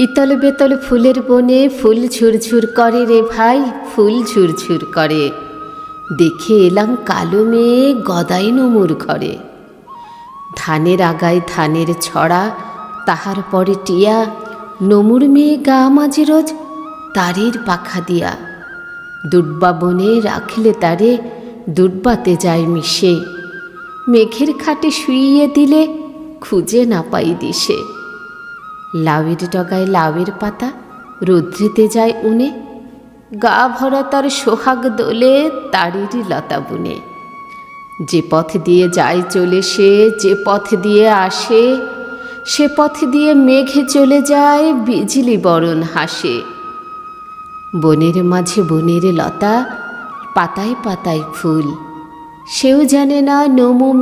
ইতল বেতল ফুলের বনে ফুল ঝুরঝুর করে রে ভাই, ফুল ঝুরঝুর করে। দেখে এলাম কালো মেয়ে গদাই নমুর ঘরে। ধানের আগায় ধানের ছড়া, তাহার পরে টিয়া। নমুর মেয়ে গা মাঝে রোজ তারের পাখা দিয়া। দুর্বা বনে রাখলে তারে দুর্বাতে যায় মিশে। মেঘের খাটে শুইয়ে দিলে খুঁজে না পাই দিশে। লাউয়ের ডগায় লাউয়ের পাতা, রৌদ্রেতে যায় উনে। গা ভরা তার সোহাগ দোলে তারেরই লতা বুনে। যে পথ দিয়ে যায় চলে সে, যে পথ দিয়ে আসে, সে পথ দিয়ে মেঘে চলে যায় বিজলি বরণ হাসে। বনের মাঝে বনের লতা, পাতায় পাতায় ফুল, সেও জানে না নমু